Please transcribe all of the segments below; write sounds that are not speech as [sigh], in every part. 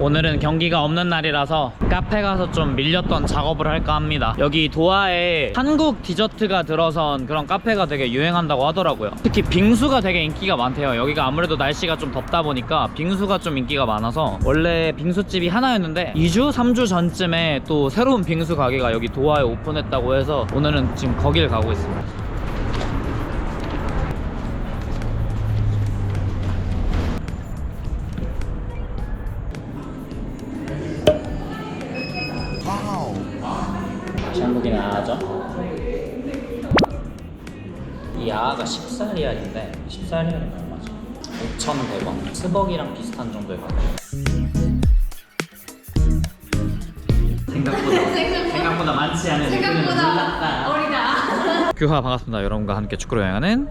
오늘은 경기가 없는 날이라서 카페 가서 좀 밀렸던 작업을 할까 합니다. 여기 도하에 한국 디저트가 들어선 그런 카페가 되게 유행한다고 하더라고요. 특히 빙수가 되게 인기가 많대요. 여기가 아무래도 날씨가 좀 덥다 보니까 빙수가 좀 인기가 많아서 원래 빙수집이 하나였는데 2주, 3주 전쯤에 또 새로운 빙수 가게가 여기 도하에 오픈했다고 해서 오늘은 지금 거길 가고 있습니다. 아죠? 이 아가 14리알인데 14리알이면 얼마죠? 5,100원 스벅이랑 비슷한 정도의 가격 생각보다 생각보다 많지 않은 생각보다 어리다. [laughs] 규하 반갑습니다 여러분과 함께 축구로 여행하는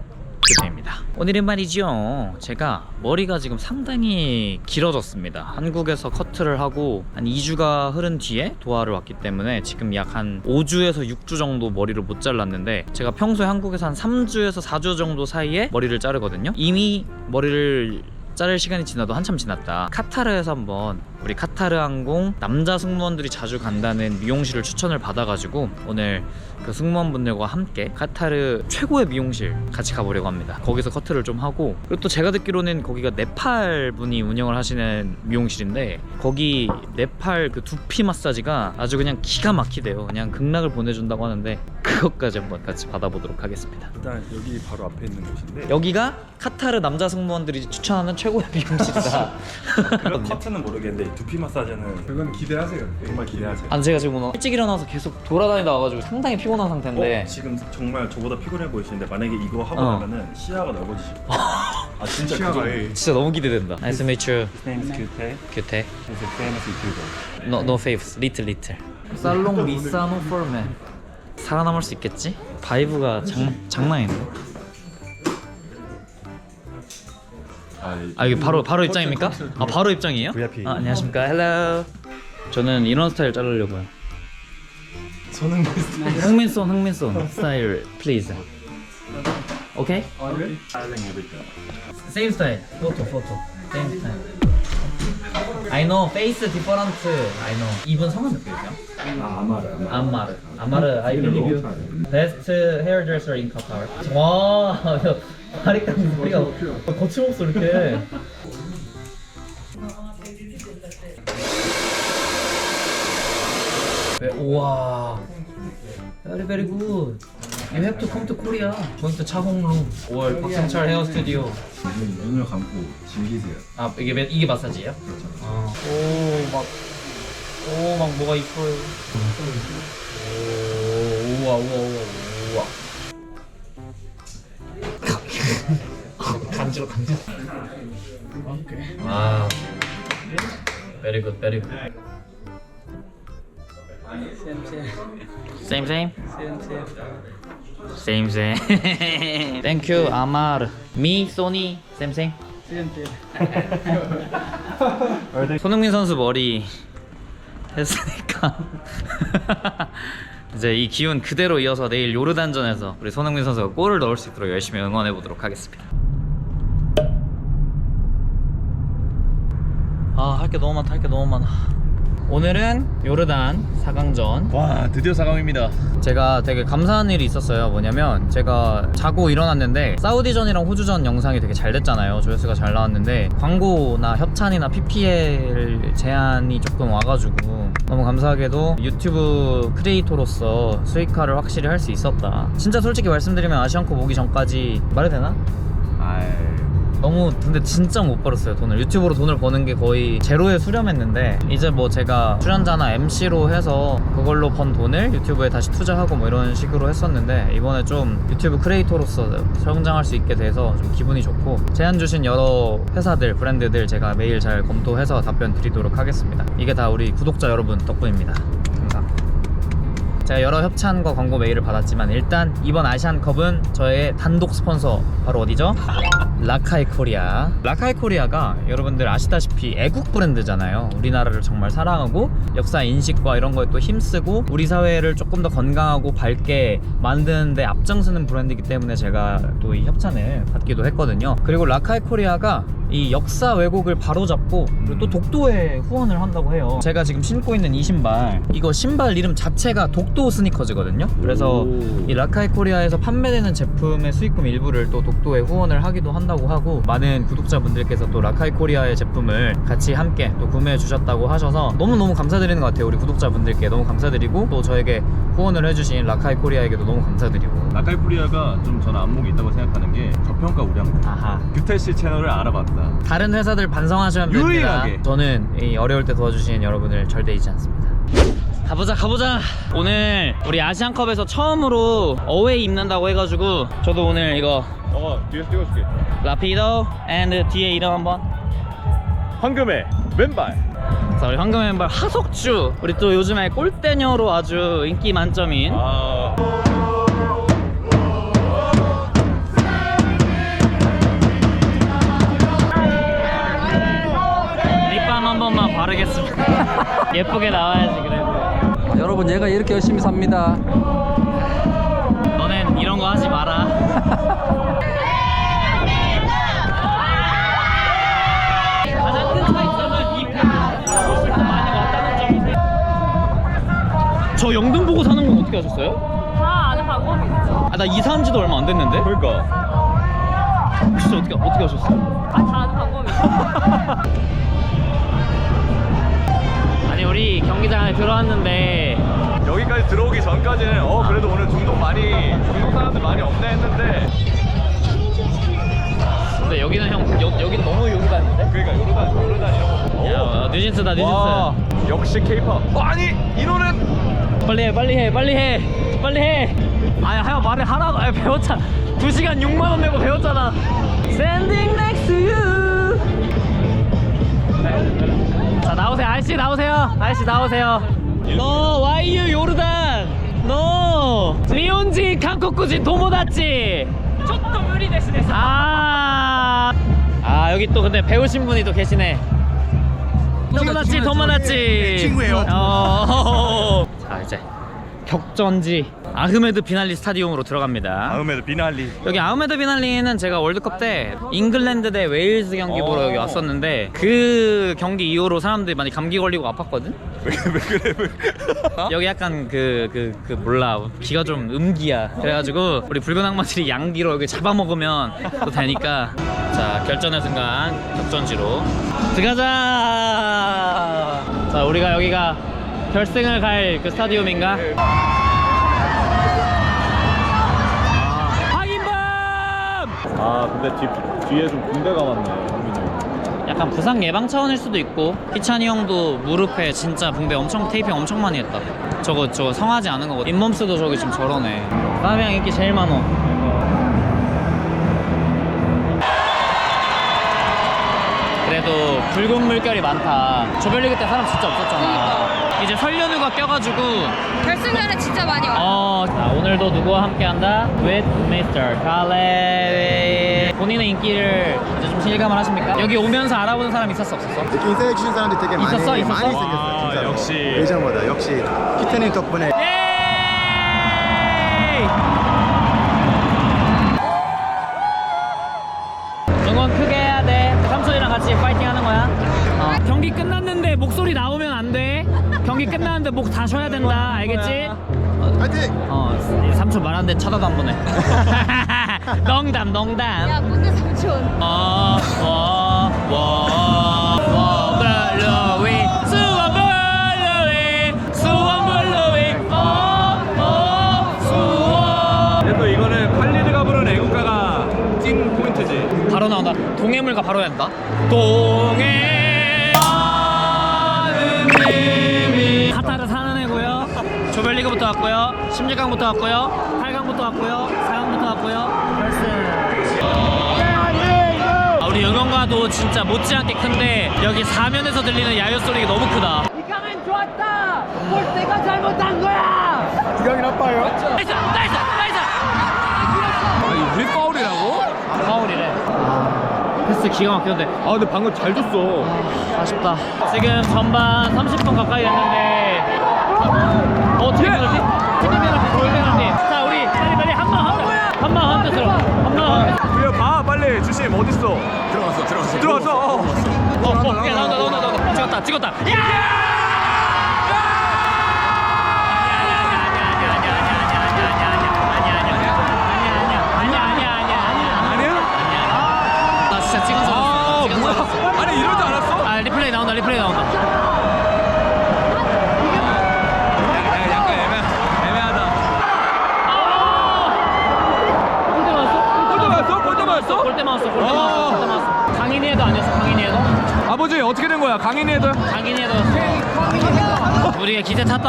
규태입니다. 오늘은 말이죠. 제가 머리가 지금 상당히 길어졌습니다. 한국에서 커트를 하고 한 2주가 흐른 뒤에 도하를 왔기 때문에 지금 약 한 5주에서 6주 정도 머리를 못 잘랐는데 제가 평소에 한국에서 한 3주에서 4주 정도 사이에 머리를 자르거든요. 이미 머리를 자를 시간이 지나도 한참 지났다. 카타르에서 한번 우리 카타르 항공 남자 승무원들이 자주 간다는 미용실을 추천을 받아가지고 오늘 그 승무원분들과 함께 카타르 최고의 미용실 같이 가보려고 합니다. 거기서 커트를 좀 하고 그리고 또 제가 듣기로는 거기가 네팔 분이 운영을 하시는 미용실인데 거기 네팔 그 두피 마사지가 아주 그냥 기가 막히대요. 그냥 극락을 보내준다고 하는데 그것까지 한번 같이 받아보도록 하겠습니다. 일단 여기 바로 앞에 있는 곳인데 여기가 카타르 남자 승무원들이 추천하는 최고의 [laughs] 미용실이다. 그런 커트는 모르겠는데 이 두피 마사지는 그건 기대하세요. 정말 기대하세요. 아 제가 지금 오늘 일찍 일어나서 계속 돌아다니다 와가지고 상당히 피곤한 상태인데 어, 지금 정말 저보다 피곤해 보이시는데 만약에 이거 하고 어. 나면은 시야가 넓어지실 거예요. [laughs] 아 진짜 시야가 그 정도. 예. 진짜 너무 기대된다. Nice to meet you. His name is Kyute. 규태. He's a famous YouTuber. No no faves. Little little. 살롱 미사노 포맨. 살아남을 수 있겠지? 바이브가 장 장난인데. 아 이게 바로 바로 입장입니까? 아 바로 입장이에요? VIP. 아, 안녕하십니까. 헬로. 저는 이런 스타일 자르려고요. 저는 흥민손 흥민손 스타일 please. 오케이? Same style. Photo, photo. Same style. I know face different. I know. 이분 어떻게 되세요? 아 아마르. 안마르. 안마르. I believe you. Best hairdresser in Qatar. 와, 바리깡 소리가 거침없어 이렇게. 네, 우와. Very very good. You have to come to Korea. Going to 차홍루. 5월 박성철 헤어 스튜디오. 눈을 감고 즐기세요. 아 이게 매- 이게 마사지예요? 그렇죠. 아. 오막 오 막 뭐가 이뻐요. 오 우와 우와 우와 우와. 간지러 간지러. 아. Very good, very good. Same same. Same same. [laughs] Thank you, Amar. Me, Sony, same same. [laughs] 손흥민 선수 머리 했으니까 [laughs] 이제 이 기운 그대로 이어서 내일 요르단전에서 우리 손흥민 선수가 골을 넣을 수 있도록 열심히 응원해 보도록 하겠습니다. 아 할게 너무 많다 할 게 너무 많아. 오늘은 요르단 4강전 와 드디어 4강입니다. 제가 되게 감사한 일이 있었어요. 뭐냐면 제가 자고 일어났는데 사우디전이랑 호주전 영상이 되게 잘 됐잖아요. 조회수가 잘 나왔는데 광고나 협찬이나 PPL 제한이 조금 와가지고 너무 감사하게도 유튜브 크리에이터로서 수익화를 확실히 할 수 있었다. 진짜 솔직히 말씀드리면 아시안컵 오기 전까지 말해도 되나? 너무 근데 진짜 못 벌었어요 돈을. 유튜브로 돈을 버는 게 거의 제로에 수렴했는데 이제 뭐 제가 출연자나 MC로 해서 그걸로 번 돈을 유튜브에 다시 투자하고 뭐 이런 식으로 했었는데 이번에 좀 유튜브 크리에이터로서 성장할 수 있게 돼서 좀 기분이 좋고 제안 주신 여러 회사들 브랜드들 제가 매일 잘 검토해서 답변 드리도록 하겠습니다. 이게 다 우리 구독자 여러분 덕분입니다 제가 여러 협찬과 광고 메일을 받았지만 일단 이번 아시안컵은 저의 단독 스폰서 바로 어디죠? 라카이 코리아. 라카이 코리아가 여러분들 아시다시피 애국 브랜드잖아요. 우리나라를 정말 사랑하고 역사 인식과 이런 거에 또 힘쓰고 우리 사회를 조금 더 건강하고 밝게 만드는데 앞장서는 브랜드이기 때문에 제가 또 이 협찬을 받기도 했거든요. 그리고 라카이 코리아가 이 역사 왜곡을 바로잡고 그리고 또 독도에 후원을 한다고 해요. 제가 지금 신고 있는 이 신발 이거 신발 이름 자체가 독도 스니커즈거든요. 그래서 오. 이 라카이 코리아에서 판매되는 제품의 수익금 일부를 또 독도에 후원을 하기도 한다고 하고 많은 구독자분들께서 또 라카이 코리아의 제품을 같이 함께 또 구매해 주셨다고 하셔서 너무너무 감사드리는 것 같아요. 우리 구독자분들께 너무 감사드리고 또 저에게 후원을 해주신 라카이 코리아에게도 너무 감사드리고 나칼프리아가 좀 저는 안목이 있다고 생각하는 게 저평가 우량주. 아하 규태 씨 채널을 알아봤다. 다른 회사들 반성하시면 됩니다. 유일하게. 저는 이 어려울 때 도와주시는 여러분을 절대 잊지 않습니다. 가보자 가보자 오늘 우리 아시안컵에서 처음으로 어웨이 입는다고 해가지고 저도 오늘 이거 어, 뒤에서 찍어줄게. 라피도 앤드 뒤에 이름 한번 황금의 맨발. 자 우리 황금 멤버 하석주 우리 또 요즘에 골대녀로 아주 인기 만점인 아, 바르겠습니다 [laughs] 예쁘게 나와야지 그래도 여러분 얘가 이렇게 열심히 삽니다. 너넨 이런 거 하지 마라 저 영등 보고 사는 건 어떻게 하셨어요? 다 아는 방법이 있죠. 아 나 이사한 지도 얼마 안 됐는데? 그러니까. 진짜 어떻게, 어떻게 하셨어요? 아, 다 아는 방법이 있죠. [laughs] 아니 우리 경기장에 들어왔는데. 여기까지 들어오기 전까지는 어 그래도 오늘 중독 많이 중독 사람들 많이 없네 했는데. 근데 여기는 형 여, 여긴 너무 요르단인데? 그러니까 요르단 요르단 이런 거. 야 어, 뉴진스다 뉴진스. 와 역시 케이팝. 어, 아니 인호는 빨리 해 빨리 해 빨리 해 빨리 해. 아니 하여 말을 하라고 아 배웠잖아. 2시간 6만원 내고 배웠잖아. Standing next to you 나오세요. 아저씨 나오세요. 아저씨 나오세요. 너 와이유 요르단. 너. 리온지 한국구진 도모다치. 대신해서. 아, 아 여기 또 근데 배우신 분이 또 계시네. 도모다치 도모다치. 친구예요. 어. [laughs] 자 이제 격전지 아흐메드 비날리 스타디움으로 들어갑니다. 다음에도 비날리. 여기 아흐메드 비날리는 제가 월드컵 때 잉글랜드 대 웨일즈 경기 보러 어. 여기 왔었는데 그 경기 이후로 사람들이 많이 감기 걸리고 아팠거든. [laughs] 왜, 왜 그래? 왜? 여기 약간 그 그 그 몰라 기가 좀 음기야 그래가지고 우리 붉은 악마들이 양기로 여기 잡아먹으면 또 되니까 자 결전의 순간 격전지로 들어가자 자 우리가 여기가 결승을 갈 그 스타디움인가? 확인밤 아 근데 뒤 뒤에 좀 군대가 많네. 형민이. 형. 약간 부상 예방 차원일 수도 있고 희찬이 형도 무릎에 진짜 붕대 엄청 테이핑 엄청 많이 했다. 저거 저거 성하지 않은 거거든. 잇몸스도 저기 지금 저러네. 까비양 인기 제일 많어 그래도 붉은 물결이 많다 조별리그 때 사람 진짜 없었잖아 이제 설 연휴가 껴가지고 결승전에 진짜 많이 와. 어, 자, 오늘도 누구와 함께 한다? With Mr. Khaled. 본인의 인기를 이제 좀 실감을 하십니까? 여기 오면서 알아보는 사람 있었어 없었어? 느낌 세주신 사람들이 되게 많이 있었어? 있었어? 많이 아, 생겼어요 진짜로 역시. 예전보다 역시 키테님 덕분에 예! 목소리 나오면 안 돼. 경기 끝났는데 목 다 쉬어야 된다. 알겠지? 파이팅! 어, 삼촌 말하는데 쳐다도 안 보네. [laughs] 농담, 농담. 야, 뭔데 삼촌. 어, 워, 워, 워, 블루이, 수원 블루이, 수원 블루이, 어, 어, 수원. 근데 또 이거는 칼리드가 부른 애국가가 찐 포인트지. 바로 나온다. 동해물과 바로 한다. 동해. 조별리그부터 왔고요. 16강부터 왔고요. 8강부터 왔고요. 4강부터 왔고요. 결승. 아, 우리 응원가도 진짜 못지않게 큰데 여기 사면에서 들리는 야유 소리가 너무 크다. 이강인 좋았다. 볼 때가 잘못한 거야. 기강이 나빠요 나이스! 나이스! 나이스! 아니 우리 파울이라고? 파울이래. 패스 기가 막혔는데 아 근데 방금 잘 줬어. 아쉽다. 지금 전반 30분 가까이 됐는데 어 페널티, 팀 페널티. 자 우리 빨리 빨리 한번 한번 한번 헌트스로 한번 그래 봐 빨리. 주심 어딨어? 들어갔어 들어갔어. 들어왔어. 어. 어, 어, 오케이, 나온다, 나온다, 나온다. 찍었다, 찍었다. 야!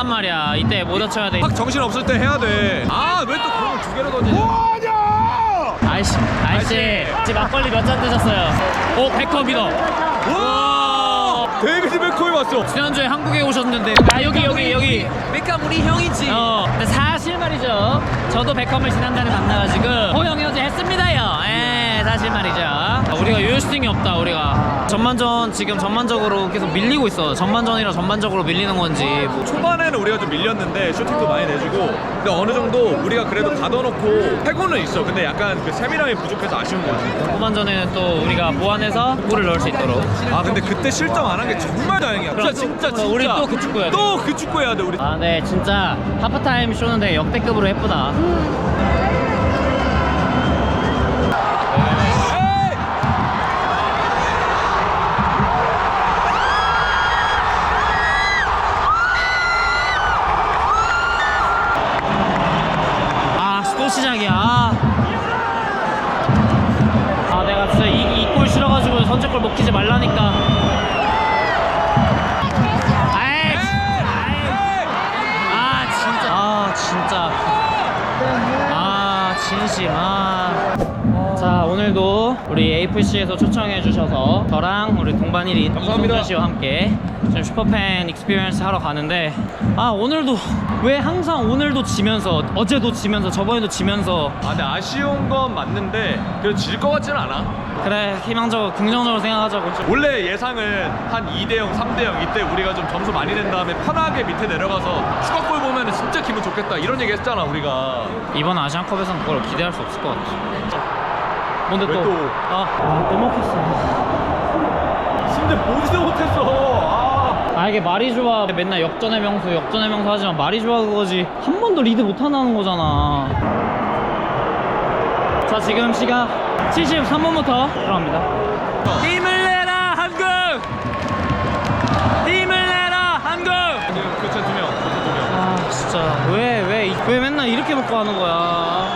탔단 말이야. 이때 못 다쳐야 돼. 확 정신 없을 때 해야 돼 아 왜 또 공을 두 개로 던지냐 아이씨, 아이씨. 지금 막걸리 몇 잔 드셨어요? 오, 백컴이다. 와 데이비드 베컴이 왔어 지난주에 한국에 오셨는데 아 여기 여기 여기 백감 우리 형이지. 어 근데 사실 말이죠 저도 백컴을 지난달에 만나가지고 호영 여제 했습니다요 예 사실 말이죠. 우리가 유효슈팅이 없다 우리가. 전반전 지금 전반적으로 계속 밀리고 있어. 전반전이라 전반적으로 밀리는 건지. 뭐 초반에는 우리가 좀 밀렸는데 슈팅도 많이 내주고 근데 어느 정도 우리가 그래도 가둬놓고 패고는 있어. 근데 약간 그 세밀함이 부족해서 아쉬운 거지 후반전에는 또 우리가 보완해서 골을 넣을 수 있도록. 아 근데 그때 실점 안 한 게 정말 다행이야. 그럼 진짜 또- 진짜. 진짜 우리 또 그 축구 해야 돼. 또 그 축구 해야 돼 우리. 아 네. 진짜 하프타임 쇼는데 역대급으로 예쁘다 아, 아, 내가 진짜 이, 이골 싫어가지고 선제골 먹히지 말라니까. 아이. 아, 진짜. 아, 진짜. 아, 진심. 아. 자, 오늘도 우리 AFC에서 초청해 주셔서 저랑 우리 동반일인. 이성준 씨와 함께 지금 슈퍼팬 익스피리언스 하러 가는데 아, 오늘도 왜 항상 오늘도 지면서 어제도 지면서 저번에도 지면서 아 근데 아쉬운 건 맞는데 그래도 질 것 같지는 않아 그래 희망적으로 긍정적으로 생각하자고 좀. 원래 예상은 한 2대0 3대0 이때 우리가 좀 점수 많이 낸 다음에 편하게 밑에 내려가서 추가골 보면 진짜 기분 좋겠다 이런 얘기 했잖아 우리가 이번 아시안컵에서는 그걸 기대할 수 없을 것 같아 뭔데 왜 또? 또? 아, 아, 또 먹혔어. 심지어 보지도 못했어. 아. 아 이게 말이 좋아 맨날 역전의 명수 역전의 명수 하지만 말이 좋아 그거지. 한 번도 리드 못하는 거잖아. 자 지금 시각 73분부터 들어갑니다. 힘을 내라 한국! 힘을 내라 한국! 교체 두 명 교체 두 명 아 진짜. 왜 왜 왜 맨날 이렇게 먹고 하는 거야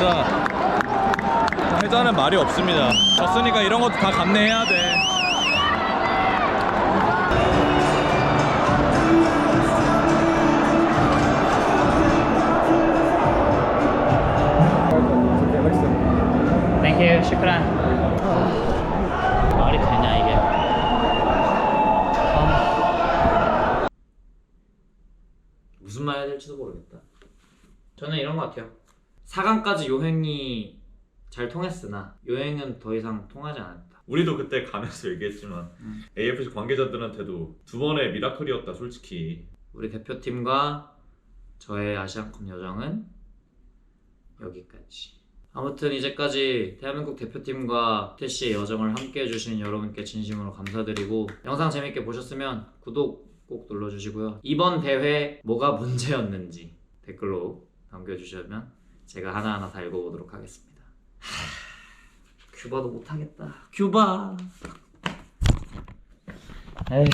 진짜 해자는 말이 없습니다 졌으니까 이런 것도 다 감내해야 돼 Thank you. 슈크란. 말이 되냐 이게? 아. 무슨 말 해야 될지도 모르겠다. 저는 이런 것 같아요. 4강까지 요행이 잘 통했으나 요행은 더 이상 통하지 않았다. 우리도 그때 가면서 얘기했지만 음. AFC 관계자들한테도 두 번의 미라클이었다 솔직히 우리 대표팀과 저의 아시안컵 여정은 여기까지. 아무튼 이제까지 대한민국 대표팀과 태씨의 여정을 함께 해주신 여러분께 진심으로 감사드리고 영상 재밌게 보셨으면 구독 꼭 눌러주시고요. 이번 대회 뭐가 문제였는지 댓글로 남겨주시면 제가 하나하나 다 읽어보도록 하겠습니다. 하... 큐바도 못하겠다. 큐바. 에이.